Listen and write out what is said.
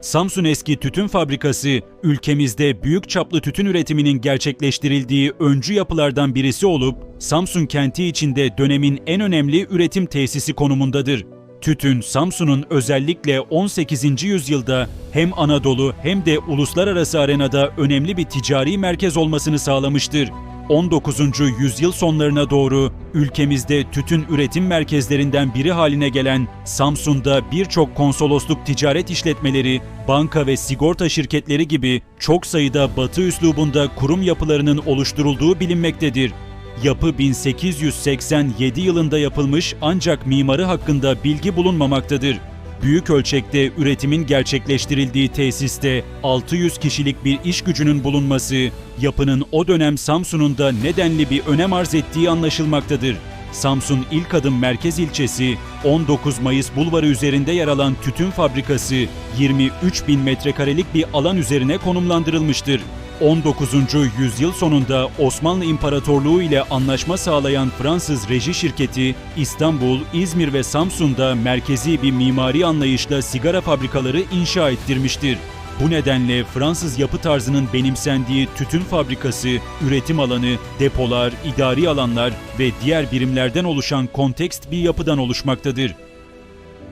Samsun Eski Tütün Fabrikası, ülkemizde büyük çaplı tütün üretiminin gerçekleştirildiği öncü yapılardan birisi olup, Samsun kenti içinde dönemin en önemli üretim tesisi konumundadır. Tütün, Samsun'un özellikle 18. yüzyılda hem Anadolu hem de uluslararası arenada önemli bir ticari merkez olmasını sağlamıştır. 19. yüzyıl sonlarına doğru ülkemizde tütün üretim merkezlerinden biri haline gelen Samsun'da birçok konsolosluk ticaret işletmeleri, banka ve sigorta şirketleri gibi çok sayıda batı üslubunda kurum yapılarının oluşturulduğu bilinmektedir. Yapı 1887 yılında yapılmış ancak mimarı hakkında bilgi bulunmamaktadır. Büyük ölçekte üretimin gerçekleştirildiği tesiste 600 kişilik bir iş gücünün bulunması, yapının o dönem Samsun'un da nedenli bir önem arz ettiği anlaşılmaktadır. Samsun İlk Adım Merkez ilçesi, 19 Mayıs Bulvarı üzerinde yer alan tütün fabrikası, 23 bin metrekarelik bir alan üzerine konumlandırılmıştır. 19. yüzyıl sonunda Osmanlı İmparatorluğu ile anlaşma sağlayan Fransız reji şirketi İstanbul, İzmir ve Samsun'da merkezi bir mimari anlayışla sigara fabrikaları inşa ettirmiştir. Bu nedenle Fransız yapı tarzının benimsendiği tütün fabrikası, üretim alanı, depolar, idari alanlar ve diğer birimlerden oluşan kontekst bir yapıdan oluşmaktadır.